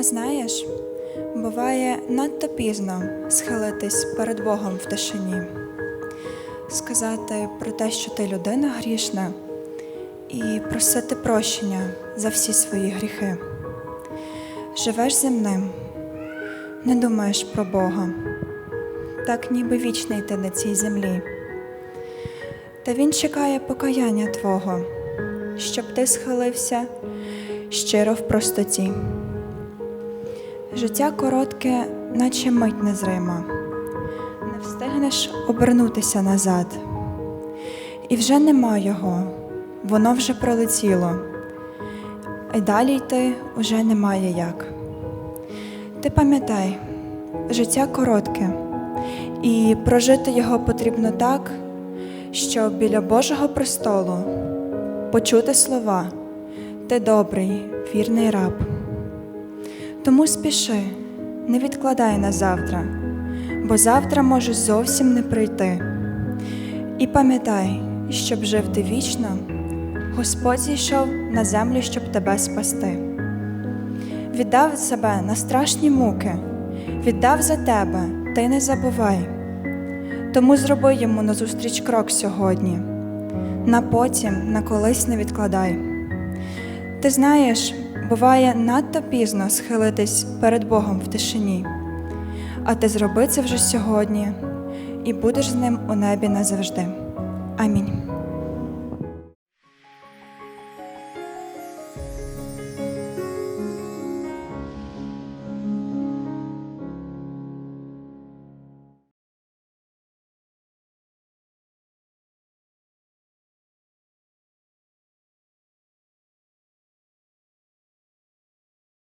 Знаєш, буває надто пізно схилитись перед Богом в тишині, сказати про те, що ти людина грішна, і просити прощення за всі свої гріхи. Живеш земним, не думаєш про Бога, так ніби вічний ти на цій землі. Та Він чекає покаяння Твого, щоб ти схилився щиро в простоті. Життя коротке, наче мить незрима, не встигнеш обернутися назад. І вже нема його, воно вже пролетіло, і далі йти уже немає як. Ти пам'ятай, життя коротке, і прожити його потрібно так, щоб біля Божого престолу почути слова Ти добрий, вірний раб. Тому спіши, не відкладай на завтра, бо завтра може зовсім не прийти. І пам'ятай, щоб жив ти вічно, Господь зійшов на землю, щоб тебе спасти. Віддав себе на страшні муки, віддав за тебе, ти не забувай. Тому зроби йому назустріч крок сьогодні, на потім, на колись не відкладай. Ти знаєш, буває надто пізно схилитись перед Богом в тишині, а ти зроби це вже сьогодні і будеш з ним у небі назавжди. Амінь.